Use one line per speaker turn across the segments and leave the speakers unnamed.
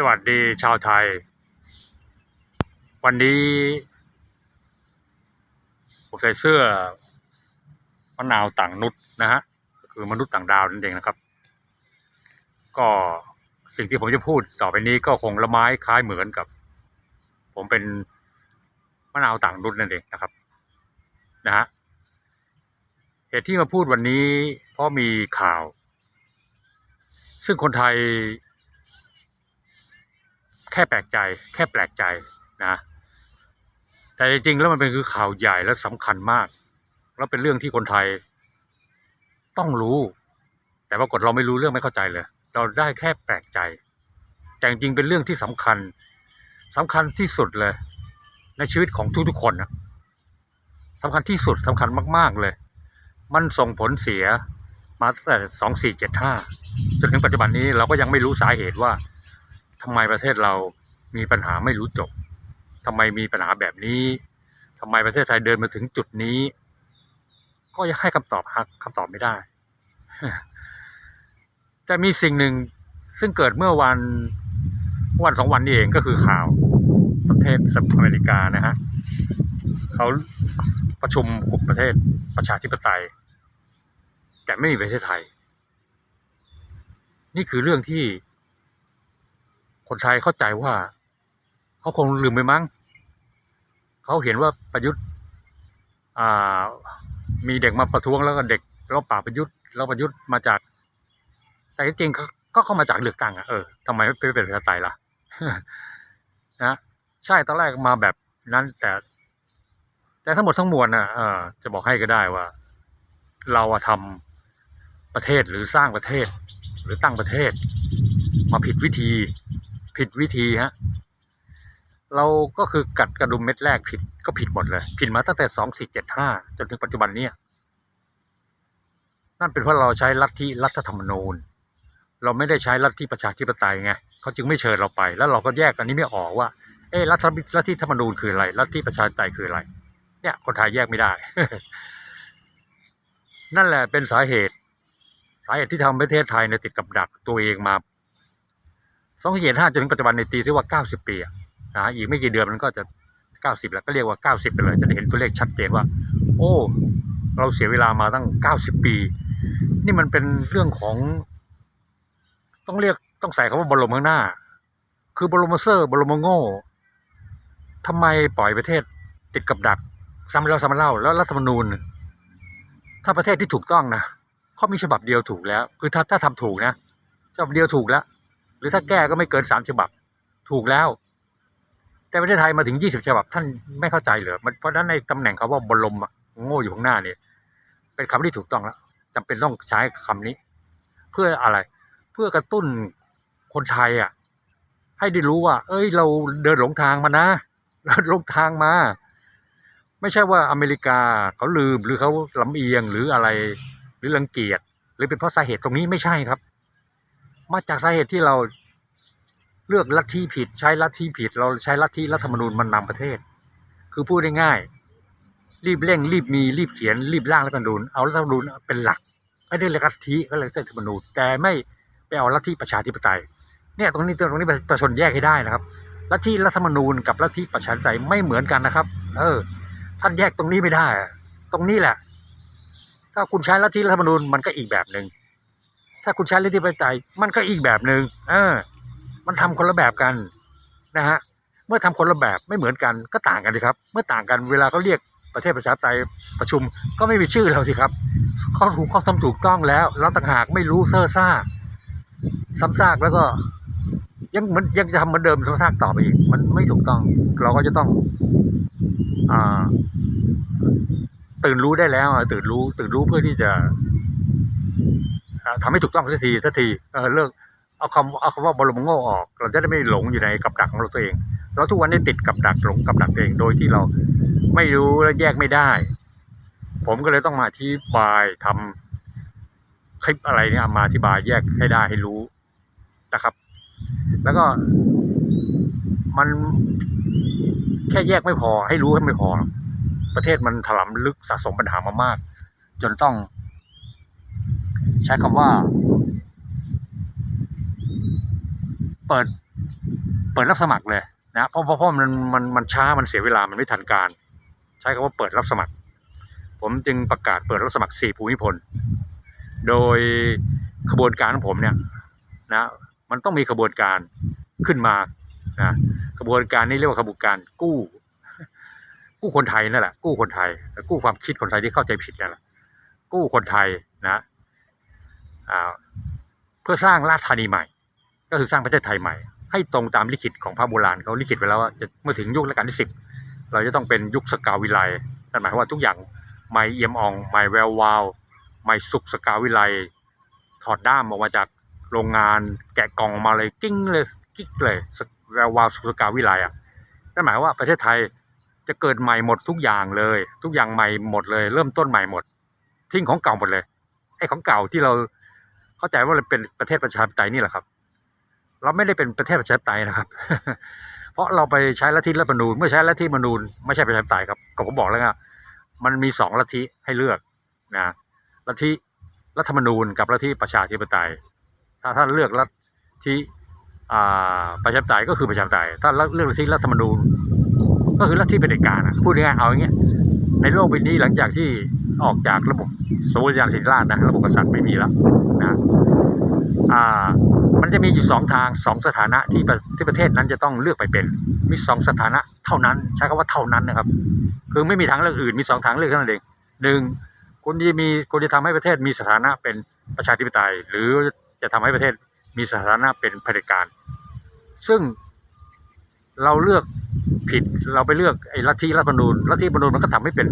สวัสดีชาวไทย วันนี้ ผมใส่เสื้อมะนาวต่างนุษนะฮะก็คือมนุษย์ต่างดาวนั่นเองนะครับ ก็สิ่งที่ผมจะพูดต่อไปนี้ก็คงละไม้คล้ายเหมือนกับ ผมเป็นมะนาวต่างนุษนั่นเองนะครับนะฮะเหตุที่มาพูดวันนี้ เพราะมีข่าว ซึ่งคนไทย แค่แปลกใจแค่แปลกใจนะ แต่จริงๆแล้วมันเป็นคือข่าวใหญ่และสำคัญมาก แล้วเป็นเรื่องที่คนไทย ต้องรู้ แต่ปรากฏเราไม่รู้เรื่องไม่เข้าใจเลย เราได้แค่แปลกใจ แต่จริงๆเป็นเรื่องที่สำคัญสำคัญที่สุดเลย ในชีวิตของทุกๆคนนะสำคัญที่สุดสำคัญมากๆเลย มันส่งผลเสียมาตั้งแต่สองสี่เจ็ดห้าจนถึงปัจจุบันนี้เราก็ยังไม่รู้สาเหตุว่า ทำไมประเทศเรามีปัญหาไม่รู้จบทำไมมีปัญหาแบบนี้ทำไมประเทศไทยเดินมาถึงจุดนี้ ก็ยังให้คำตอบหาคำตอบไม่ได้ แต่มีสิ่งหนึ่งซึ่งเกิดเมื่อวันวันสองวันนี้เองก็คือข่าวประเทศสหรัฐอเมริกานะฮะเขาประชุมกลุ่มประเทศประชาธิปไตย แต่ไม่มีประเทศไทย นี่คือเรื่องที่ คนไทยเข้าใจว่า เขาคงลืมไปมั้ง เขาเห็นว่าประยุทธ์อ่ามีเด็กมาประท้วงแล้วก็เด็กแล้วป่าประยุทธ์แล้วประยุทธ์มาจาก แต่จริงก็เข้ามาจากเลือกตั้งอะเออทำไมไม่เป็นประชาธิปไตยล่ะนะใช่ตอนแรกมาแบบนั้นแต่แต่ทั้งหมดทั้งมวลน่ะเออจะบอกให้ก็ได้ว่า เราอะทำประเทศหรือสร้างประเทศ หรือตั้งประเทศ มาผิดวิธี ผิดวิธีฮะเราก็คือกัดกระดุมเม็ดแรกผิดก็ผิดหมดเลย ผิดมาตั้งแต่สองสี่เจ็ดห้าจนถึงปัจจุบันเนี้ยนั่นเป็นเพราะเราใช้ลัทธิรัฐธรรมนูญ เราไม่ได้ใช้ลัทธิประชาธิปไตยไงเขาจึงไม่เชิญเราไป แล้วเราก็แยกอันนี้ไม่ออกว่าเอ๊ะรัฐลัทธิธรรมนูญคืออะไรลัทธิประชาธิปไตยคืออะไร เนี่ยคนไทยแยกไม่ได้ นั่นแหละเป็นสาเหตุ สาเหตุที่ทำให้ประเทศไทยเนี่ยติดกับดักตัวเองมา สองเจ็ดห้าจนถึงปัจจุบันในตีซิว่าเก้าสิบปีอะนะอีกไม่กี่เดือนมันก็จะเก้าสิบแล้วก็เรียกว่าเก้าสิบไปเลย จะได้เห็นตัวเลขชัดเจนว่า โอ้ เราเสียเวลามาตั้งเก้าสิบปี นี่มันเป็นเรื่องของ ต้องเรียกต้องใส่คำว่าบรมข้างหน้า คือบรมเซอร์บรมโง่ทำไมปล่อยประเทศติดกับดักซ้ำแล้วซ้ำเล่าแล้วรัฐธรรมนูญ ถ้าประเทศที่ถูกต้องนะเขามีฉบับเดียวถูกแล้ว คือถ้าถ้าทำถูกนะฉบับเดียวถูกแล้ว หรือถ้าแก้ก็ไม่เกินสามฉบับ ถูกแล้ว แต่ประเทศไทยมาถึงยี่สิบฉบับ ท่านไม่เข้าใจเหรอมันเพราะนั้นในตำแหน่งคาว่าบรมอะโง่อยู่ข้างหน้าเนี่ยเป็นคำที่ถูกต้องแล้วจำเป็นต้องใช้คำนี้ เพื่ออะไร เพื่อกระตุ้นคนไทยอะ ให้ได้รู้ว่า เอ้ย เราเดินหลงทางมานะเดินหลงทางมา ไม่ใช่ว่าอเมริกาเขาลืมหรือเขาลำเอียงหรืออะไร หรือรังเกียจหรือเป็นเพราะสาเหตุตรงนี้ไม่ใช่ครับ มาจากสาเหตุที่เราเลือกลัทธิผิด ใช้ลัทธิผิด เราใช้ลัทธิรัฐธรรมนูญมันนำประเทศ คือพูดได้ง่ายๆรีบเร่ง รีบมีรีบเขียน รีบร่างรัฐธรรมนูญเอารัฐธรรมนูญเป็นหลักไม่ได้เรียกลัทธิก็เลยรัฐธรรมนูญแต่ไม่ไปเอาลัทธิประชาธิปไตยเนี่ยตรงนี้ตรงนี้ประชาชนแยกให้ได้นะครับลัทธิรัฐธรรมนูญกับลัทธิประชาธิปไตยไม่เหมือนกันนะครับ เออ ท่านแยกตรงนี้ไม่ได้ ตรงนี้แหละ ถ้าคุณใช้ลัทธิรัฐธรรมนูญมันก็อีกแบบหนึ่ง ถ้าคุณใช้ลัทธิประชาธิปไตยมันก็อีกแบบหนึ่งเออ มันทำคนละแบบกันนะฮะเมื่อทำคนละแบบไม่เหมือนกันก็ต่างกันสิครับ เมื่อต่างกันเวลาเขาเรียกประเทศประชาธิปไตยประชุมก็ไม่มีชื่อเราสิครับเขาถูกเขาทำถูกต้องแล้วเราต่างหากไม่รู้เซ่อซ่าซ้ำซากแล้วก็ ยังเหมือนยังจะทำเหมือนเดิมซ้ำซากต่อไปอีก มันไม่ถูกต้อง เราก็จะต้อง อ่า ตื่นรู้ได้แล้วตื่นรู้ ตื่นรู้เพื่อที่จะ อ่าทำให้ถูกต้องสักทีสักทีเออเลิกเอาคำเอาคำว่าบรมโง่ออก เราจะได้ไม่หลงอยู่ในกับดักของเราตัวเอง เราทุกวันนี้ติดกับดักหลงกับดักเองโดยที่เราไม่รู้และแยกไม่ได้ ผมก็เลยต้องมาอธิบายทำคลิปอะไรเนี่ยมาอธิบายแยกให้ได้ให้รู้นะครับ แล้วก็มันแค่แยกไม่พอให้รู้ให้ไม่พอ ประเทศมันถลำลึกสะสมปัญหามามาก จนต้อง ใช้คำว่า เปิด เปิดรับสมัครเลยนะเพราะเพราะมันมันมันช้ามันเสียเวลามันไม่ทันการ ใช้คำว่าเปิดรับสมัคร ผมจึงประกาศเปิดรับสมัครสี่ภูมิพล โดยขบวนการของผมเนี่ยนะมันต้องมีขบวนการขึ้นมานะขบวนการนี้เรียกว่าขบวนการกู้ กู้คนไทยนั่นแหละกู้คนไทย กู้ความคิดคนไทยที่เข้าใจผิดนั่นแหละกู้คนไทยนะ เพื่อสร้างราชธานีใหม่ ก็คือสร้างประเทศไทยใหม่ ให้ตรงตามลิขิตของพระโบราณเขาลิขิตไว้แล้วว่าจะเมื่อถึงยุครัชกาลที่สิบเราจะต้องเป็นยุคสกาวิไลนั่นหมายความว่าทุกอย่างไม่เอี่ยมอ่องไม่แวววาวไม่สุกสกาวิไลถอดด้ามออกมาจากโรงงานแกะกล่องมาเลยกิ้งเลยกิ๊กเลยแวววาวสุกสกาวิไลอะนั่นหมายว่าประเทศไทยจะเกิดใหม่หมดทุกอย่างเลย ทุกอย่างใหม่หมดเลย เริ่มต้นใหม่หมด ทิ้งของเก่าหมดเลยไอ้ของเก่าที่เรา เข้าใจว่าเราเป็นประเทศประชาธิปไตยนี่แหละครับ เราไม่ได้เป็นประเทศประชาธิปไตยนะครับ เพราะเราไปใช้ลัทธิรัฐธรรมนูญเมื่อใช้ลัทธิรัฐธรรมนูญไม่ใช่ประชาธิปไตยครับก็ผมบอกแล้วไงมันมีสองลัทธิให้เลือกนะลัทธิรัฐธรรมนูญกับลัทธิประชาธิปไตย ถ้าท่านเลือกลัทธิอ่ประชาธิปไตยก็คือประชาธิปไตย ถ้าเลือกลัทธิรัฐธรรมนูญ ก็คือลัทธิเผด็จการพูดง่ายๆเอาอย่างเงี้ยในโลกใบนี้หลังจากที่ ออกจากระบบสมบูรณาญสิทธิราชย์นะระบบกษัตริย์ไม่มีแล้วนะอ่ามันจะมีอยู่สองทางสองสถานะที่ที่ประเทศนั้นจะต้องเลือกไปเป็นมีสองสถานะเท่านั้น ใช้คำว่าเท่านั้นนะครับ คือไม่มีทางเลือกอื่นมีสองทางเลือกเท่านั้นเองหนึ่งคุณจะมีคุณจะทำให้ประเทศมีสถานะเป็นประชาธิปไตย หรือจะทำให้ประเทศมีสถานะเป็นเผด็จการ ซึ่ง เราเลือกผิดเราไปเลือกไอ้ลัทธิรัฐธรรมนูญลัทธิรัฐธรรมนูญมันก็ทำให้เป็น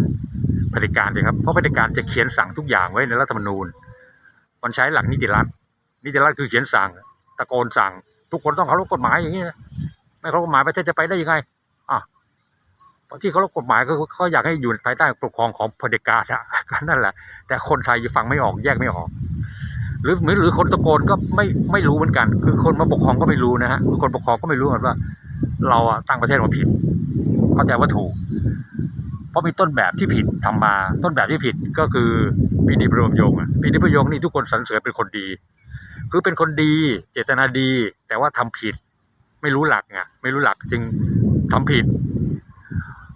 เผด็จการเลยครับเพราะเผด็จการจะเขียนสั่งทุกอย่างไว้ในรัฐธรรมนูญ มันใช้หลักนิติรัฐนิติรัฐคือเขียนสั่งตะโกนสั่ง ทุกคนต้องเคารพกฎหมายอย่างนี้นะไม่เคารพกฎหมายประเทศจะไปได้ยังไงอะที่เคารพกฎหมายก็เขาอยากให้อยู่ภายใต้ปกครองของเผด็จการอะนั่นแหละ แต่คนไทยฟังไม่ออกแยกไม่ออก หรือหรือหรือคนตะโกนก็ไม่ไม่รู้เหมือนกัน คือคนมาปกครองก็ไม่รู้นะฮะคนปกครองก็ไม่รู้เหมือนว่า เราอะตั้งประเทศมาผิด เข้าใจว่าถูก เพราะมีต้นแบบที่ผิดทำมา ต้นแบบที่ผิดก็คือปีนิพรมยงค์อะปีนิพรยงนี่ทุกคนสรรเสริญเป็นคนดี คือเป็นคนดี เจตนาดี แต่ว่าทำผิด ไม่รู้หลักไงไม่รู้หลักจึงทำผิด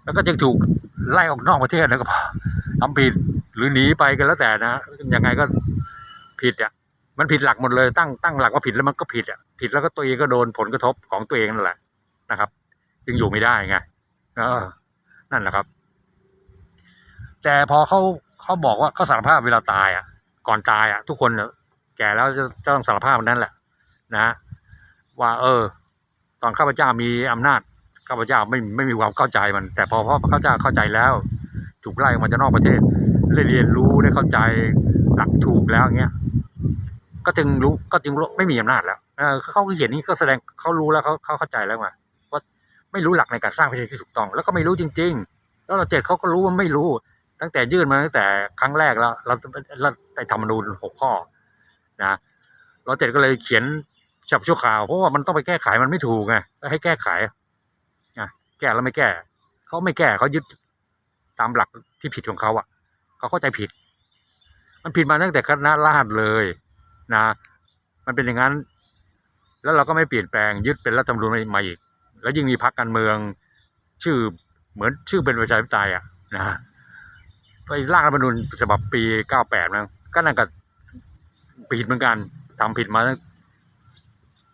แล้วก็จึงถูกไล่ออกนอกประเทศนะก็พอทำผิดหรือหนีไปกันแล้วแต่นะยังไงก็ผิดอะมันผิดหลักหมดเลยตั้งตั้งหลักว่าผิดแล้วมันก็ผิดอะผิดแล้วก็ตัวเองก็โดนผลกระทบของตัวเองนั่นแหละ นะครับ จึงอยู่ไม่ได้ไงเออ นั่นแหละครับ แต่พอเขาเขาบอกว่าเขาสารภาพเวลาตายอะ ก่อนตายอะ ทุกคนเนี่ยแก่แล้วจะต้องสารภาพมันนั่นแหละ นะ ว่า เออ ตอนข้าพเจ้ามีอำนาจข้าพเจ้าไม่ไม่มีความเข้าใจมัน แต่พอพอข้าพเจ้าเข้าใจแล้ว ถูกไล่ออกมาจากนอกประเทศได้เรียนรู้ได้เข้าใจหลักถูกแล้วเงี้ยก็จึงรู้ก็จึงไม่มีอำนาจแล้ว เออเขาเขียนนี้ก็แสดงเขารู้แล้วเขาเขาเข้าใจแล้วว่าว่า ไม่รู้หลักในการสร้างประเทศที่ถูกต้อง แล้วก็ไม่รู้จริง ๆ แล้วเราเจ็ดเขาก็รู้ว่าไม่รู้ ตั้งแต่ยื่นมาตั้งแต่ครั้งแรกแล้วเราเราได้ธรรมนูญหกข้อนะเราเจ็ดก็เลยเขียนฉับชั่วข่าวเพราะว่ามันต้องไปแก้ไขมันไม่ถูกไงให้แก้ไขนะแก้แล้วไม่แก้เขาไม่แก้เขายึดตามหลักที่ผิดของเขาอะเขาเข้าใจผิด มันผิดมาตั้งแต่คณะราษฎรเลยนะ มันเป็นอย่างนั้น แล้วเราก็ไม่เปลี่ยนแปลงยึดเป็นรัฐธรรมนูญมาอีก แล้วยิ่งมีพรรคการเมือง ชื่อเหมือนชื่อเป็นประชาธิปไตยอะนะไปร่างรัฐธรรมนูญฉบับปี98นะก็นั่นก็ผิดเหมือนกันทำผิดมาตั้ง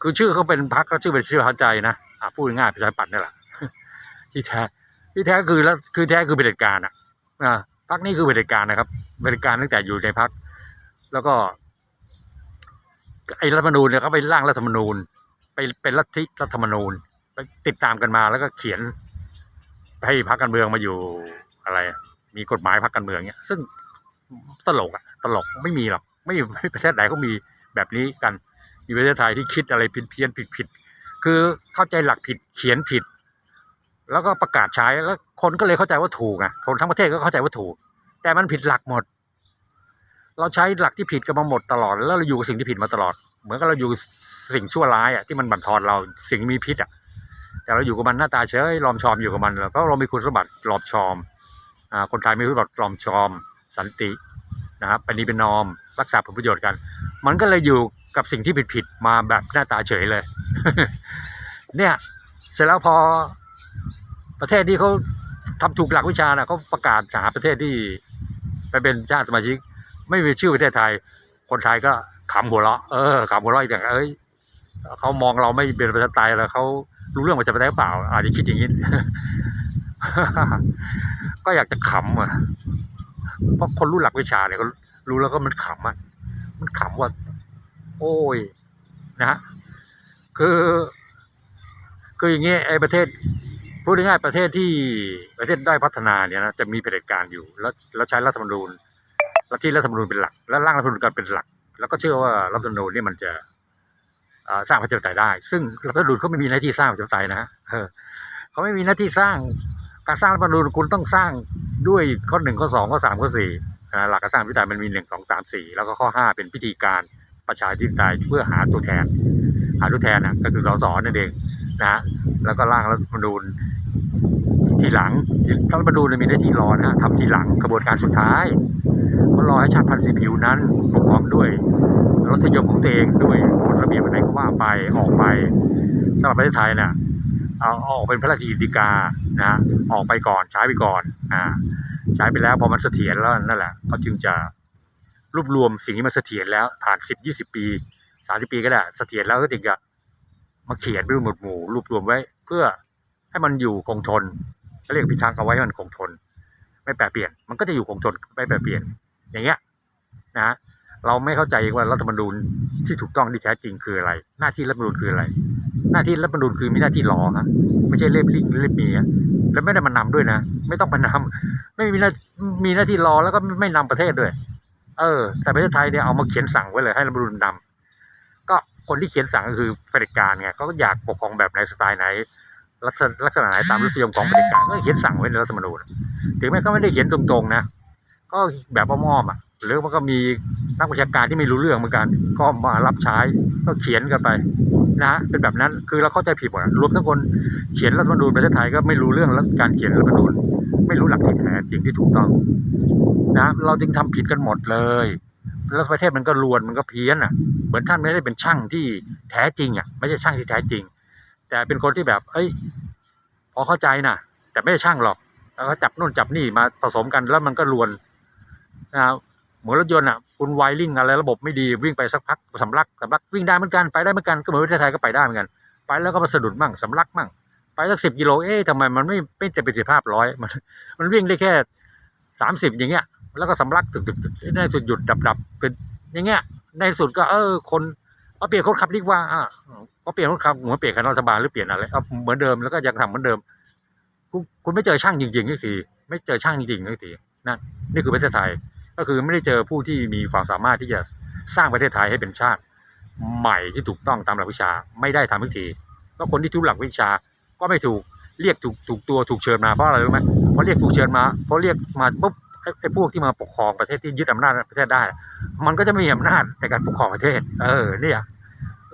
คือชื่อเขาเป็นพรรคก็ชื่อเป็นชื่อเข้าใจนะอะพูดง่ายประชาธิปัตย์นี่แหละที่แท้ที่แท้คือแล้วคือแท้คือเผด็จการอะอ่าพรรคนี้คือเผด็จการนะครับเผด็จการตั้งแต่อยู่ในพรรคแล้วก็ไอ้รัฐธรรมนูญเนี่ยเขาไปร่างรัฐธรรมนูญ ไปเป็นลัทธิรัฐธรรมนูญ ติดตามกันมาแล้วก็เขียนให้พรรคการเมืองมาอยู่อะไร มีกฎหมายพรรคการเมืองเนี่ยซึ่งตลกอะตลกไม่มีหรอกไม่ไม่ประเทศไหนก็มีแบบนี้กันมีประเทศไทยที่คิดอะไรผิดเพี้ยนผิดผิดคือเข้าใจหลักผิดเขียนผิด แล้วก็ประกาศใช้แล้วคนก็เลยเข้าใจว่าถูกไงคนทั้งประเทศก็เข้าใจว่าถูก แต่มันผิดหลักหมด เราใช้หลักที่ผิดกันมาหมดตลอด แล้วเราอยู่กับสิ่งที่ผิดมาตลอด เหมือนกับเราอยู่สิ่งชั่วร้ายอะที่มันบั่นทอนเราสิ่งมีพิษอะ แต่เราอยู่กับมันหน้าตาเฉยลอมชอมอยู่กับมันแล้วก็เรามีคุณสมบัติหลอมชอมคนไทยมีคุณสมบัติหลอมชอม สันตินะครับเป็นนีเป็นนอม รักษาผลประโยชน์กัน มันก็เลยอยู่กับสิ่งที่ผิดผิดๆมาแบบหน้าตาเฉยเลย เนี่ยเสร็จแล้วพอประเทศที่เขาทำถูกหลักวิชานะเขาประกาศหาประเทศที่ไปเป็นชาติสมาชิก ไม่มีชื่อประเทศไทย คนไทยก็ขำหัวเราะเออขำหัวเราะอีกอย่างเอ้ยเขามองเราไม่เป็นประชาธิปไตยแล้วเขา รู้เรื่องประชาธิปไตยหรือเปล่า อาจจะคิดอย่างนี้ก็อยากจะขำอะเพราะคนรู้หลักวิชาเนี่ยเขารู้แล้วก็มันขำอะมันขำว่า โอ้ยนะฮะคือ คืออย่างเงี้ยไอ้ประเทศพูดง่ายๆประเทศที่ประเทศได้พัฒนาเนี่ยนะจะมีเผด็จการอยู่ แล้วแล้วใช้รัฐธรรมนูญแล้วที่รัฐธรรมนูญเป็นหลัก แล้วร่างรัฐธรรมนูญกันเป็นหลัก แล้วก็เชื่อว่ารัฐธรรมนูญนี่มันจะ สร้างประชาธิปไตยได้ ซึ่งรัฐธรรมนูญเขาไม่มีหน้าที่สร้างประชาธิปไตยนะฮะเขาไม่มีหน้าที่สร้างการสร้างรัฐธรรมนูญคุณต้องสร้างด้วยข้อหนึ่งข้อสองข้อสามข้อสี่หลักการสร้างประชาธิปไตยมันมีหนึ่งสองสามสี่แล้วก็ข้อห้าเป็นพิธีการประชาธิปไตยเพื่อหาตัวแทน หาตัวแทนนะก็คือสสนั่นเองนะฮะแล้วก็ร่างรัฐธรรมนูญ ทีหลังรัฐธรรมนูเนี่ยมีหน้ที่รอนะฮะทำทีหลังกระบวนการสุดท้ายก็รอให้ชาติพันธุ์สีผิวนั้นปกครองด้วยรสนิยมของตัวเองด้วยกฎระเบียบอะไรก็ว่าไปออกไปสำหรับประเทศไทยเนี่ยเอาออกเป็นพระราชกิจกานะฮะออกไปก่อนใช้ไปก่อนอ่าใช้ไปแล้วพอมันเสถียรแล้วนั่นแหละก็จึงจะรวบรวมสิ่งที่มันเสถียรแล้วผ่านสิบยี่สิบปีสามสิบปีก็ได้เสถียรแล้วก็ถึงจะมาเขียนเป็นหมวดหมู่รวบรวมไว้ เพื่อให้มันอยู่คงทน เขาเรียกพิทักษ์เอาไว้ให้มันคงทน ไม่แปรเปลี่ยน มันก็จะอยู่คงทนไม่แปรเปลี่ยน อย่างเงี้ยนะฮะเราไม่เข้าใจว่ารัฐธรรมนูญที่ถูกต้องที่แท้จริงคืออะไร หน้าที่รัฐธรรมนูญคืออะไร หน้าที่รัฐธรรมนูญคือมีหน้าที่รอฮะไม่ใช่เล่มลิงเล่มเมียแล้วไม่ได้มานำด้วยนะ ไม่ต้องมานำไม่มีหน้ามีหน้าที่รอแล้วก็ไม่นำประเทศด้วย เออ แต่ประเทศไทยเนี่ยเอามาเขียนสั่งไว้เลยให้รัฐธรรมนูญนำก็คนที่เขียนสั่งก็คือเผด็จการไงก็อยากปกครองแบบไหนสไตล์ไหน ลักษณะลักษณะไหนตามรสนิยมของเด็จการก็เขียนสั่งไว้ในรัฐธรรมนูญถึงแม้เขาไม่ได้เขียนตรงๆนะ ก็แบบอ้อมๆอะหรือมันก็มีนักวิชาการที่ไม่รู้เรื่องเหมือนกัน ก็มารับใช้ก็เขียนกันไปนะฮะเป็นแบบนั้นคือเราเข้าใจผิดหมดรวมทั้งคนเขียนรัฐธรรมนูญประเทศไทยก็ไม่รู้เรื่องแล้วการเขียนรัฐธรรมนูญไม่รู้หลักที่แท้จริงที่ถูกต้องนะเราจึงทำผิดกันหมดเลยแล้วประเทศมันก็รวนมันก็เพี้ยนอะ เหมือนท่านไม่ได้เป็นช่างที่แท้จริงอะไม่ใช่ช่างที่แท้จริง แต่เป็นคนที่แบบ เอ้ย พอเข้าใจนะแต่ไม่ใช่ช่างหรอก แล้วก็จับนู่นจับนี่มาผสมกันแล้วมันก็รวนนะครับเหมือนรถยนต์อะคุณไวริ่งอะไรระบบไม่ดีวิ่งไปสักพักสำลักสำลักวิ่งได้เหมือนกันไปได้เหมือนกันก็เหมือนประเทศไทยก็ไปได้เหมือนกัน ไปแล้วก็มาสะดุดมั่งสำลักมั่งไปสักสิบกิโลเอ๊ะทำไมมันไม่ไม่เต็มประสิทธิภาพร้อยมัน มันวิ่งได้แค่สามสิบอย่างเงี้ย แล้วก็สำลักตึกตึกตึกในสุดหยุดดับดับเป็นอย่างเงี้ยในสุดก็เออคนเอาเปลี่ยนคนขับดีกว่าอ่ ก็เปลี่ยนคนขับเหมือนเปลี่ยนคณะรัฐบาลหรือเปลี่ยนอะไรเอาเหมือนเดิมแล้วก็ยังทำเหมือนเดิม คุณคุณไม่เจอช่างจริงๆนี่ทีไม่เจอช่างจริงๆนี่ทีนั่นนี่คือประเทศไทย ก็คือไม่ได้เจอผู้ที่มีความสามารถที่จะสร้างประเทศไทยให้เป็นชาติใหม่ที่ถูกต้องตามหลักวิชาไม่ได้ทำทุกทีแล้วคนที่ทุกหลักวิชาก็ไม่ถูกเรียกถูกถูกตัวถูกเชิญมาเพราะอะไรรู้ไหมเพราะเรียกถูกเชิญมาเพราะเรียกมาปุ๊บไอ้พวกที่มาปกครองประเทศที่ยึดอำนาจประเทศได้ มันก็จะไม่มีอำนาจในการปกครองประเทศ เออเนี่ย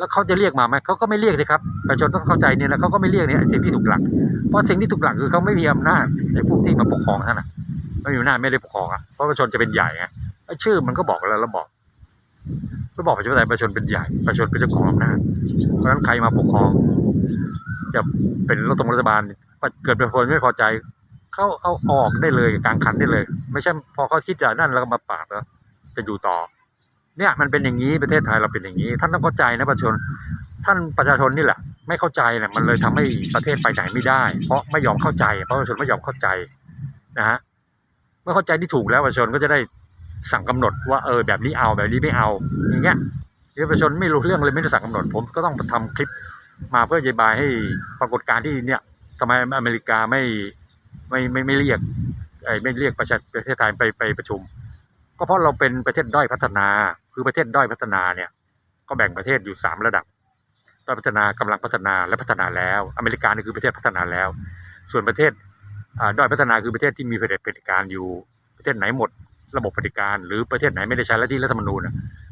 แล้วเขาจะเรียกมาไหมเขาก็ไม่เรียกสิครับประชาชนต้องเข้าใจเนี่ยแล้วเขาก็ไม่เรียกเนี่ยสิ่งที่ถูกหลัก เพราะสิ่งที่ถูกหลักคือเขาไม่มีอำนาจไอ้พวกที่มาปกครองท่านนะไม่มีอำนาจไม่ได้ปกครองอะเพราะประชาชนจะเป็นใหญ่ไงไอ้ชื่อมันก็บอกแล้วแล้วบอกก็บอกประชาธิปไตยประชาชนเป็นใหญ่ประชาชนเป็นเจ้าของอำนาจเพราะฉะนั้นใครมาปกครอง จะเป็นรัฐบาลรัฐบาลเกิดเป็นคนไม่พอใจเขาเอาออกได้เลยกลางคันได้เลย ไม่ใช่พอเขาคิดจะนั่นแล้วก็มาปาบแล้วจะอยู่ต่อ เนี่ยมันเป็นอย่างนี้ประเทศไทยเราเป็นอย่างนี้ ท่านต้องเข้าใจนะประชาชน ท่านประชาชนนี่แหละ ไม่เข้าใจเนี่ยมันเลยทำให้ประเทศไปไหนไม่ได้ เพราะไม่ยอมเข้าใจ เพราะประชาชนไม่ยอมเข้าใจนะฮะเมื่อเข้าใจที่ถูกแล้วประชาชนก็จะได้สั่งกำหนดว่าเออแบบนี้เอาแบบนี้ไม่เอาอย่างเงี้ยประชาชนไม่รู้เรื่องเลยไม่ได้สั่งกำหนด ผมก็ต้องทำคลิปมาเพื่ออธิบายให้ปรากฏการณ์ที่เนี่ยทำไมอเมริกาไม่ไม่ไม่ไม่เรียกไอ้ไม่เรียกประชาประเทศไทยไปไปประชุม ก็เพราะเราเป็นประเทศด้อยพัฒนา คือประเทศด้อยพัฒนาเนี่ย ก็แบ่งประเทศอยู่สามระดับด้อยพัฒนากำลังพัฒนาและพัฒนาแล้ว อเมริกานี่คือประเทศพัฒนาแล้ว ส่วนประเทศอ่าด้อยพัฒนาคือประเทศที่มีเผด็จการอยู่ ประเทศไหนหมด ระบบเผด็จการ หรือประเทศไหนไม่ได้ใช้ลัทธิรัฐธรรมนูญ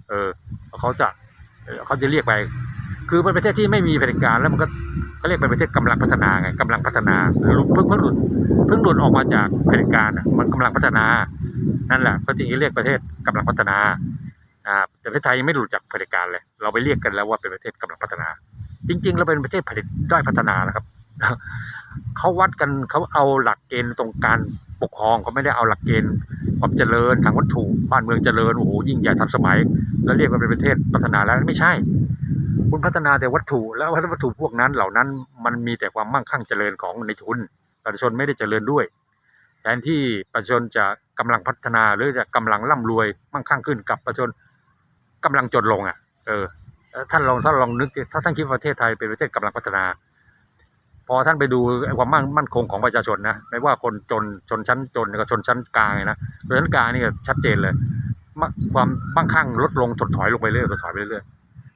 เออเขาจะเขาจะเรียกไป คือเป็นประเทศที่ไม่มีเผด็จการแล้วมันก็เขาเรียกเป็นประเทศกำลังพัฒนาไงกำลังพัฒนาหลุดเพิ่งเพิ่งหลุดเพิ่งหลุดออกมาจากเผด็จการมันกำลังพัฒนานั่นแหละก็จึงเรียกประเทศกำลังพัฒนาอ่าแต่ประเทศไทยยังไม่หลุดจากเผด็จการเลย เราไปเรียกกันแล้วว่าเป็นประเทศกำลังพัฒนา จริง ๆ เราเป็นประเทศผลิตด้อยพัฒนานะครับ เขาวัดกันเขาเอาหลักเกณฑ์ตรงการปกครองเขาไม่ได้เอาหลักเกณฑ์ความเจริญทางวัตถุบ้านเมืองเจริญโอ้โหยิ่งใหญ่ทันสมัย แล้วเรียกว่าเป็นประเทศพัฒนาแล้วไม่ใช่ คุณพัฒนาแต่วัตถุแล้ววัตถุพวกนั้นเหล่านั้นมันมีแต่ความมั่งคั่งเจริญของในทุนประชาชนไม่ได้เจริญด้วยแทนที่ประชาชนจะกำลังพัฒนาหรือจะกำลังร่ำรวยมั่งคั่งขึ้นกับประชาชนกำลังจนลงอะ เออท่านลองท่านลองนึกถ้าท่านคิดประเทศไทยเป็นประเทศกำลังพัฒนา พอท่านไปดูความมั่นมั่นคงของประชาชนนะไม่ว่าคนจนชนชั้นจนกับชนชั้นกลางนะชนชั้นกลางนี่ชัดเจนเลย ความมั่งคั่งลดลงถดถอยลงไปเรื่อยถดถอยไปเรื่อย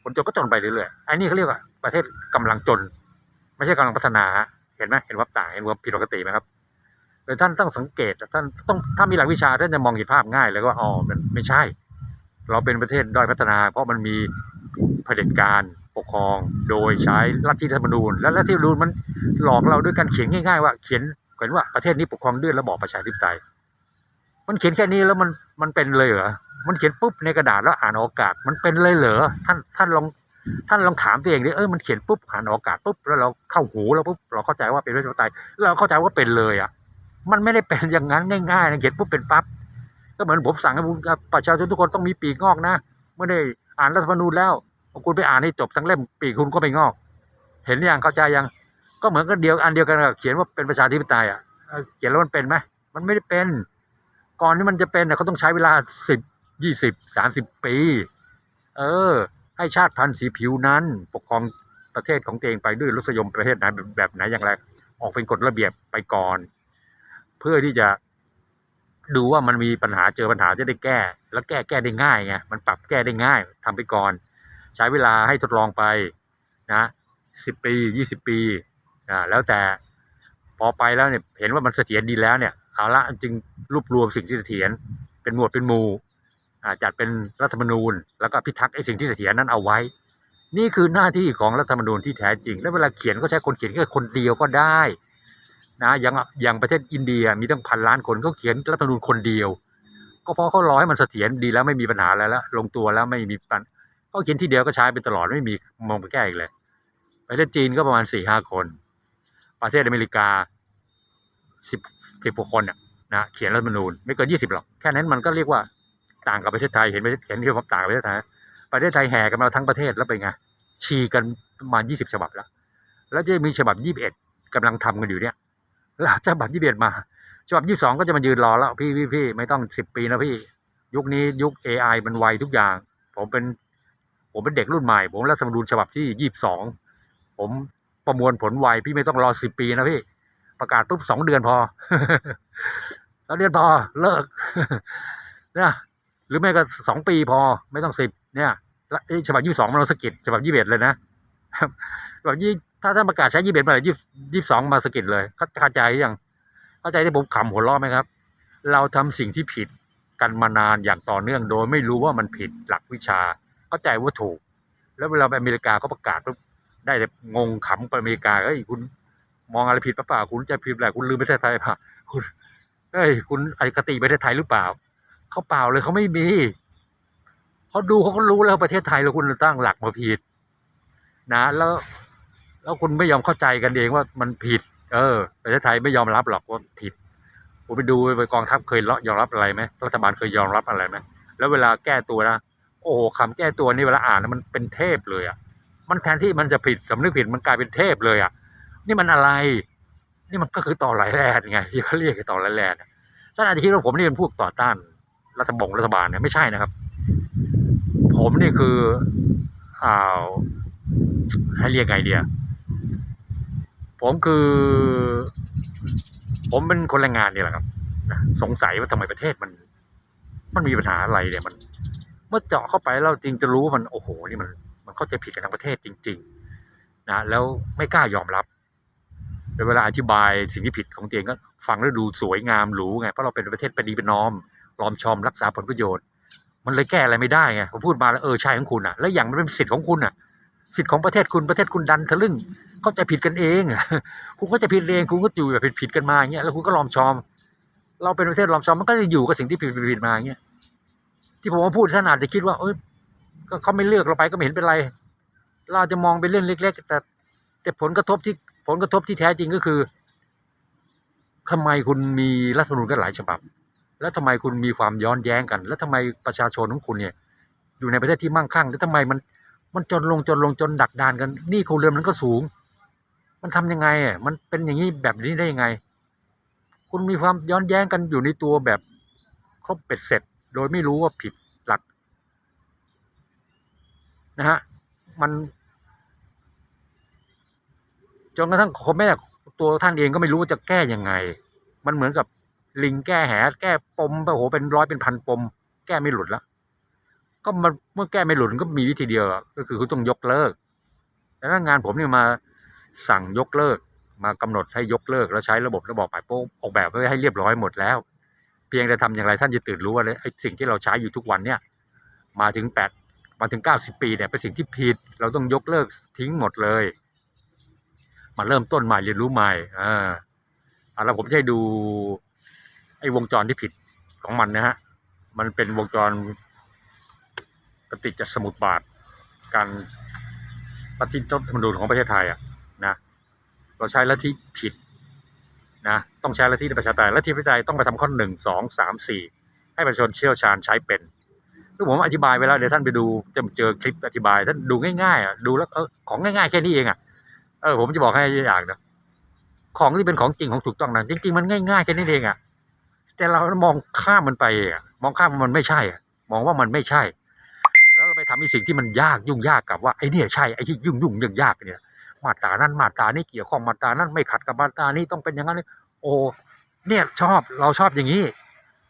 คนจนก็จนไปเรื่อยๆไอ้นี่เขาเรียกว่าประเทศกำลังจน ไม่ใช่กำลังพัฒนาเห็นไหมเห็นว่าต่างเห็นว่าผิดปกติไหมครับเลยท่านต้องสังเกตท่านต้องถ้ามีหลักวิชาท่านจะมองเห็นภาพง่ายเลยว่าอ๋อมันไม่ใช่ เราเป็นประเทศด้อยพัฒนา เพราะมันมีเผด็จการ ปกครอง โดยใช้รัฐธรรมนูญ และรัฐธรรมนูญมันหลอกเราด้วยการเขียนง่าย ๆ ว่าเขียนเขียนว่าประเทศนี้ปกครองด้วยระบอบประชาธิปไตย มันเขียนแค่นี้แล้วมันมันเป็นเลยเหรอมันเขียนปุ๊บในกระดาษแล้วอ่านออกอากาศ มันเป็นเลยเหรอท่านท่านลองท่านลองถามตัวเองดิเออมันเขียนปุ๊บอ่านออกอากาศปุ๊บแล้วเราเข้าหูแล้วปุ๊บเราเข้าใจว่าเป็นประชาธิปไตยเราเข้าใจว่าเป็นเลยอะ มันไม่ได้เป็นอย่างนั้นง่ายๆนะเขียนปุ๊บเป็นปั๊บก็เหมือนผมสั่งให้ประชาชนทุกคนต้องมีปีกงอกนะไม่ได้อ่านรัฐธรรมนูญแล้ว คุณไปอ่านให้จบทั้งเล่มปีกคุณก็ไม่งอก เห็นยังเข้าใจยัง ก็เหมือนกันเดียวอันเดียวกันกับเขียนว่าเป็นประชาธิปไตยอะเขียนแล้วมันเป็นไหมมันไม่ได้เป็น ก่อนที่มันจะเป็นเนี่ยเขาต้องใช้เวลาสิบยี่สิบสามสิบปี เออ ให้ชาติพันธุ์สีผิวนั้น ปกครองประเทศของตัวเองไปด้วยรสนิยมประเทศไหนแบบไหนอย่างไร ออกเป็นกฎระเบียบไปก่อน เพื่อที่จะดูว่ามันมีปัญหาเจอปัญหาจะได้แก้ แล้วแก้แก้ได้ง่ายไงมันปรับแก้ได้ง่ายทำไปก่อน ใช้เวลาให้ทดลองไปนะสิบปียี่สิบปีอ่าแล้วแต่พอไปแล้วเนี่ยเห็นว่ามันเสถียรดีแล้วเนี่ยเอาละจึงรวบรวมสิ่งที่เสถียรเป็นหมวดเป็นหมู่อ่าจัดเป็นรัฐธรรมนูญ แล้วก็พิทักษ์ไอ้สิ่งที่เสถียรนั้นเอาไว้ นี่คือหน้าที่ของรัฐธรรมนูญที่แท้จริง แล้วเวลาเขียนก็ใช้คนเขียนแค่คนเดียวก็ได้นะอย่างอย่างประเทศอินเดียมีตั้งพันล้านคนเขาเขียนรัฐธรรมนูญคนเดียว ก็เพราะเขารอให้มันเสถียรดีแล้วไม่มีปัญหาแล้วลงตัวแล้วไม่มี ปัญเขาเขียนทีเดียวก็ใช้ไปตลอดไม่มีมองไปแก้อีกเลยประเทศจีนก็ประมาณสี่ห้าคน ประเทศอเมริกาสิบสิบกว่าคนน่ะนะเขียนรัฐธรรมนูญไม่เกินยี่สิบหรอกแค่นั้นมันก็เรียกว่าต่างกับประเทศไทยเห็นไหมเห็นที่ความต่างกับประเทศไทยประเทศไทยแห่กันมาทั้งประเทศแล้วเป็นไงฉีกันประมาณยี่สิบฉบับแล้ว แล้วจะมีฉบับยี่สิบเอ็ดกำลังทำกันอยู่เนี่ยแล้วฉบับยี่สิบเอ็ดมาฉบับยี่สิบสองก็จะมายืนรอแล้วพี่พี่พี่ไม่ต้องสิบปีนะพี่ ยุคนี้ยุค AI มันไวทุกอย่าง ผมเป็น ผมเป็นเด็กรุ่นใหม่ ผมรัฐธรรมนูญฉบับที่ยี่สิบสองผมประมวลผลไวพี่ไม่ต้องรอสิบปีนะพี่ ประกาศปุ๊บสองเดือนพอสองเดือนพอเลิกนะหรือไม่ก็สองปีพอไม่ต้องสิบเนี่ยแล้วฉบับยี่สิบสองมันเราสกิดฉบับยี่สิบเอ็ดเลยนะแบบยี่ถ้าถ้าประกาศใช้ยี่สิบเอ็ดมาเลยยี่ยี่สิบสองมาสกิดเลยเข้าเข้าใจยังเข้าใจที่ผมขำหัวเราะไหมครับ เราทำสิ่งที่ผิดกันมานานอย่างต่อเนื่องโดยไม่รู้ว่ามันผิดหลักวิชา เข้าใจว่าถูก แล้วเวลาไปอเมริกาเขาประกาศได้แต่งงขำไปอเมริกาเฮ้ยคุณมองอะไรผิดปะเปล่าคุณใจผิดอะไรคุณลืมประเทศไทยป่ะคุณเฮ้ยคุณอคติประเทศไทยหรือเปล่าเขาเปล่าเลยเขาไม่มีเขาดูเขาก็รู้แล้วประเทศไทยเราคุณตั้งหลักมาผิด นะ แล้ว แล้วคุณไม่ยอมเข้าใจกันเองว่ามันผิด เออประเทศไทยไม่ยอมรับหรอกว่าผิดผมไปดูไปกองทัพเคยยอมรับอะไรไหมรัฐบาลเคยยอมรับอะไรไหมแล้วเวลาแก้ตัวนะ โอ้โหคำแก้ตัวนี่เวลาอ่านมันเป็นเทพเลยอะมันแทนที่มันจะผิดสำนึกผิดมันกลายเป็นเทพเลยอะ นี่มันอะไร นี่มันก็คือต่อหลายแรดไงที่เขาเรียกกันต่อหลายแรดท่านอาจจะคิดว่าผมนี่เป็นพวกต่อต้านรัฐบงรัฐบาลเนี่ยไม่ใช่นะครับ ผมนี่คืออ่าวให้เรียกไงเดียผมคือ ผมเป็นคนแรงงานนี่แหละครับสงสัยว่าทำไมประเทศมัน มันมีปัญหาอะไรเนี่ยมัน เมื่อเจาะเข้าไปแล้วจริงจะรู้ว่ามันโอ้โหนี่มัน มันเข้าใจผิดกันทั้งประเทศจริง ๆ นะแล้วไม่กล้ายอมรับแต่เวลาอธิบายสิ่งที่ผิดของตัวเองก็ฟังแล้วดูสวยงามหรูไงเพราะเราเป็นประเทศเป็นดีเป็นน้อมรอมชอมรักษาผลประโยชน์ มันเลยแก้อะไรไม่ได้ไงผมพูดมาแล้วเออใช่ของคุณอะ แล้วอย่างมันเป็นสิทธิ์ของคุณอะ สิทธิ์ของประเทศคุณประเทศคุณดันทะลึ่งเข้าใจผิดกันเองคุณก็จะผิดเองคุณก็อยู่แบบผิดๆกันมาอย่างเงี้ยแล้วคุณก็ลอมชอม เราเป็นประเทศลอมชอมมันก็จะอยู่กับสิ่งที่ผิดผิดมาอย่างเงี้ย ที่ผมมาพูดท่านอาจจะคิดว่าเอ้ยก็เขาไม่เลือกเราไปก็ไม่เห็นเป็นไร เราจะมองเป็นเรื่องเล็ก ๆ แต่แต่ผลกระทบที่ผลกระทบที่แท้จริงก็คือทำไมคุณมีรัฐธรรมนูญกันหลายฉบับ แล้วทำไมคุณมีความย้อนแย้งกัน แล้วทำไมประชาชนของคุณเนี่ย อยู่ในประเทศที่มั่งคั่ง แล้วทำไมมันมันจนลงจนลงจนดักดานกันนี่ครัวเรือนมันก็สูง มันทำยังไงอะมันเป็นอย่างนี้แบบนี้ได้ยังไง คุณมีความย้อนแย้งกันอยู่ในตัวแบบครบเป็ดเสร็จ โดยไม่รู้ว่าผิดหลักนะฮะมัน จนกระทั่งคนแม่ตัวท่านเองก็ไม่รู้ว่าจะแก้ยังไง มันเหมือนกับลิงแก้แห แก้ปมไปโอ้โหเป็นร้อยเป็นพันปม แก้ไม่หลุดแล้วก็มันเมื่อแก้ไม่หลุดก็มีวิธีเดียวก็คือคุณต้องยกเลิกดังนั้นงานผมเนี่ยมาสั่งยกเลิก มากำหนดให้ยกเลิก แล้วใช้ระบบระบอบหมายโป้ออกแบบไว้ให้เรียบร้อยหมดแล้ว เพียงแต่ทำอย่างไรท่านจะตื่นรู้ว่าไอ้สิ่งที่เราใช้อยู่ทุกวันเนี่ยมาถึงแปดมาถึงเก้าสิบปีเนี่ยเป็นสิ่งที่ผิด เราต้องยกเลิกทิ้งหมดเลย มาเริ่มต้นใหม่เรียนรู้ใหม่อ่าอะแล้วผมจะให้ดูไอ้วงจรที่ผิดของมันนะฮะมันเป็นวงจรปฏิจจสมุปบาท การปฏิจจสมดุลของประเทศไทยอะนะเราใช้ลัทธิผิด นะต้องใช้ลัทธิประชาธิปไตยลัทธิประชาธิปไตยต้องไปทำข้อหนึ่งสองสามสี่ให้ประชาชนเชี่ยวชาญใช้เป็นคือผมอธิบายไปแล้วเดี๋ยวท่านไปดูจะเจอคลิปอธิบาย ท่านดูง่ายๆอะดูแล้วเออของง่ายๆแค่นี้เองอะเออผมจะบอกให้อย่างนะของที่เป็นของจริงของถูกต้องนะจริงๆมันง่ายๆแค่นี้เองอะแต่เรามองข้ามมันไปอะมองข้ามมันไม่ใช่อะมองว่ามันไม่ใช่ แล้วเราไปทำในสิ่งที่มันยากยุ่งยากกับว่าไอ้นี่ใช่ไอ้ที่ยุ่งยุ่งยากยากเนี่ย มาตานั้นมาตานี้เกี่ยวข้องมาตานั้นไม่ขัดกับมาตานี้ต้องเป็นอย่างนั้นโอ้เนี่ยชอบเราชอบอย่างนี้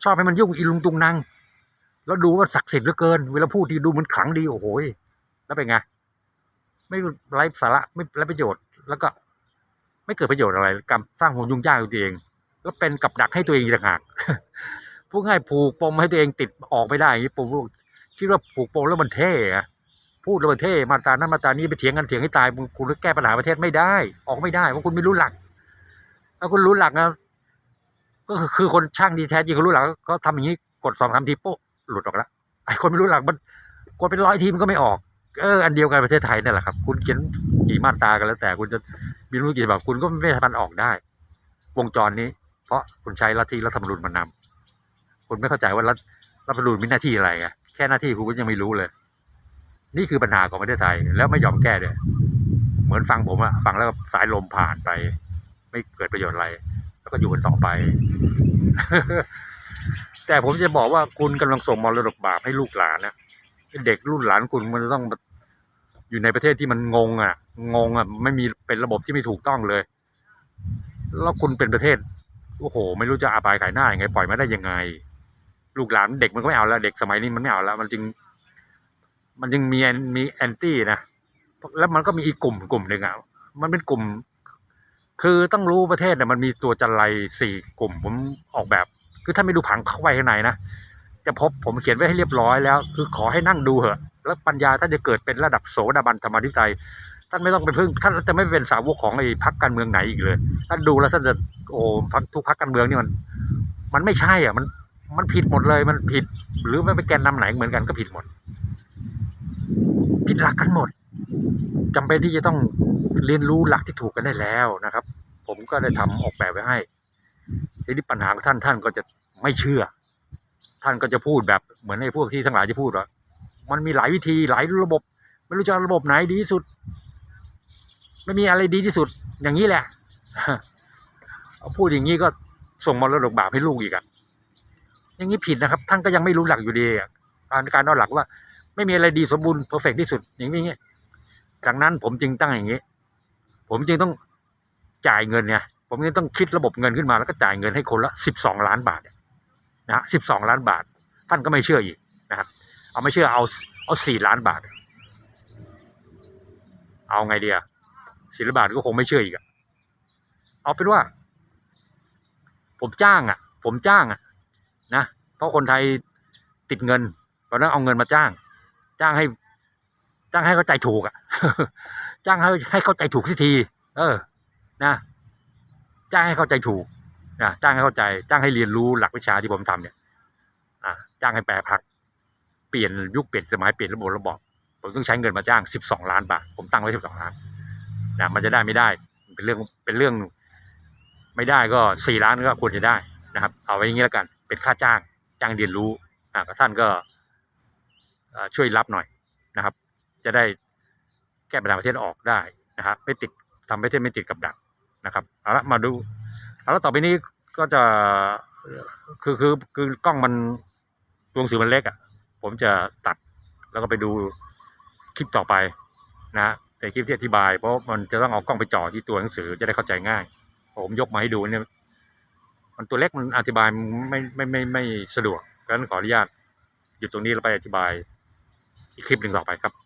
ชอบให้มันยุ่งอีลุงตุงนางแล้วดูว่าศักดิ์สิทธิ์เหลือเกิน เวลาพูดทีดูเหมันขลังดีโอ้โหแล้วเป็นไงไม่ไร้สาระไม่ไร้ประโยชน์ แล้วก็ไม่เกิดประโยชน์อะไรกับสร้างความยุ่งยากตัวเอง แล้วเป็นกับดักให้ตัวเองกต่างหากพูดง่ายผูกปมให้ตัวเองติดออกไม่ได้อย่างนี้ผมคิดว่าผูกปมแล้วมันเท่อะ พูดแล้วประเทศมาตานั้นมาตานี้ไปเถียงกันเถียงให้ตายคุณแก้ปัญหาประเทศไม่ได้ ออกไม่ได้เพราะคุณไม่รู้หลักถ้าคุณรู้หลักนะก็คือคนช่างดีแท้จริงเขารู้หลักก็ทำอย่างนี้กดสองสามทีโป๊ะหลุดออกแล้วไอ้คนไม่รู้หลักมันกดเป็นร้อยทีมันก็ไม่ออกเอออันเดียวกันประเทศไทยนั่แหละครับ คุณเขียนกี่มาตรากันแล้ว แต่คุณจะมีรู้กี่ฉบับคุณก็ไม่สามารถออกได้ วงจรนี้ เพราะคุณใช้ลัทธิรัฐธรรมนูญมานำคุณไม่เข้าใจว่ารัฐรัฐธรรมนูญมีหน้าที่อะไรไงแค่หน้าที่คุณก็ยังไม่รู้เลย นี่คือปัญหาของประเทศไทยแล้วไม่ยอมแก้เลยเหมือนฟังผมอะฟังแล้วสายลมผ่านไป ไม่เกิดประโยชน์อะไร แล้วก็อยู่กันต่อไป แต่ผมจะบอกว่าคุณกำลังส่งมรดกบาปให้ลูกหลานนะเด็กรุ่นหลานคุณมันจะต้องอยู่ในประเทศที่มันงงอะงงอะไม่มีเป็นระบบที่ไม่ถูกต้องเลย แล้วคุณเป็นประเทศโอ้โห ไม่รู้จะอาบายขายหน้ายังไง ปล่อยมาได้ยังไง ลูกหลานเด็กมันก็ไม่เอาแล้ว เด็กสมัยนี้มันไม่เอาแล้ว มันจึง มันยังมีมีแอนตี้นะแล้วมันก็มีอีกกลุ่มกลุ่มหนึ่งอะมันเป็นกลุ่ม คือต้องรู้ประเทศเนี่ยมันมีตัวจันไรสี่กลุ่มผมออกแบบ คือถ้าไม่ดูผังเข้าไปข้างในนะจะพบผมเขียนไว้ให้เรียบร้อยแล้ว คือขอให้นั่งดูเหอะ แล้วปัญญาท่านจะเกิดเป็นระดับโสดาบันธรรมาธิไตยท่านไม่ต้องไปพึ่ง ท่านจะไม่เป็นสาวกของไอ้พักการเมืองไหนอีกเลยท่านดูแล้วท่านจะโอ้พักทุกพักการเมืองนี่มัน มันไม่ใช่อะมันมันผิดหมดเลยมันผิด หรือไม่ไปแกนนำไหนเหมือนกันก็ผิดหมด ผิดหลักกันหมดจำเป็นที่จะต้องเรียนรู้หลักที่ถูกกันได้แล้วนะครับ ผมก็ได้ทำออกแบบไว้ให้ทีนี้ปัญหาของท่านท่านก็จะไม่เชื่อ ท่านก็จะพูดแบบเหมือนไอ้พวกที่ทั้งหลายที่พูดว่ามันมีหลายวิธีหลายระบบ ไม่รู้จะระบบไหนดีที่สุด ไม่มีอะไรดีที่สุด อย่างนี้แหละเอาพูดอย่างนี้ก็ส่งมรดกบาปให้ลูกอีกอะอย่างนี้ผิดนะครับ ท่านก็ยังไม่รู้หลักอยู่ดีการการเอาหลักว่า ไม่มีอะไรดีสมบูรณ์เพอร์เฟกที่สุดอย่างนี้ดังนั้นผมจึงตั้งอย่างนี้ ผมจึงต้องจ่ายเงินเนี่ยผมจึงต้องคิดระบบเงินขึ้นมาแล้วก็จ่ายเงินให้คนละสิบสองล้านบาทนะสิบสองล้านบาท ท่านก็ไม่เชื่ออีกนะครับ เอาไม่เชื่อเอาเอาสี่ล้านบาท เอาไงดีอะสี่ล้านบาทก็คงไม่เชื่ออีกอะเอาเป็นว่า ผมจ้างอะผมจ้างอะนะเพราะคนไทยติดเงินเพราะนั้นเอาเงินมาจ้าง จ้างให้ จ้างให้เข้าใจถูกอะ จ้างให้ให้เข้าใจถูกสักที เออ นะ จ้างให้เข้าใจถูกนะจ้างให้เข้าใจ จ้างให้เรียนรู้หลักวิชาที่ผมทำเนี่ย อ่า จ้างให้แปลพัก เปลี่ยนยุคเปลี่ยนสมัยเปลี่ยนระบบระบอบผมต้องใช้เงินมาจ้างสิบสองล้านบาทผมตั้งไว้สิบสองล้านนะมันจะได้ไม่ได้ เป็นเรื่องเป็นเรื่อง ไม่ได้ก็สี่ล้านก็ควรจะได้นะครับ เอาไว้อย่างนี้แล้วกัน เป็นค่าจ้างจ้างเรียนรู้อ่าท่านก็ ช่วยรับหน่อยนะครับ จะได้แก้ปัญหาประเทศออกได้นะครับไม่ติดทำประเทศไม่ติดกับดักนะครับเอาละมาดูเอาละต่อไปนี้ก็จะคือคือคือกล้องมันตัวหนังสือมันเล็กอะ ผมจะตัดแล้วก็ไปดูคลิปต่อไปนะฮะในคลิปที่อธิบาย เพราะมันจะต้องเอากล้องไปจ่อที่ตัวหนังสือจะได้เข้าใจง่าย ผมยกมาให้ดูเนี่ยมันตัวเล็กมันอธิบายไม่ไม่ไม่ไม่สะดวกดังนั้นขออนุญาตหยุดตรงนี้แล้วไปอธิบาย อีกคลิปหนึ่งต่อไปครับ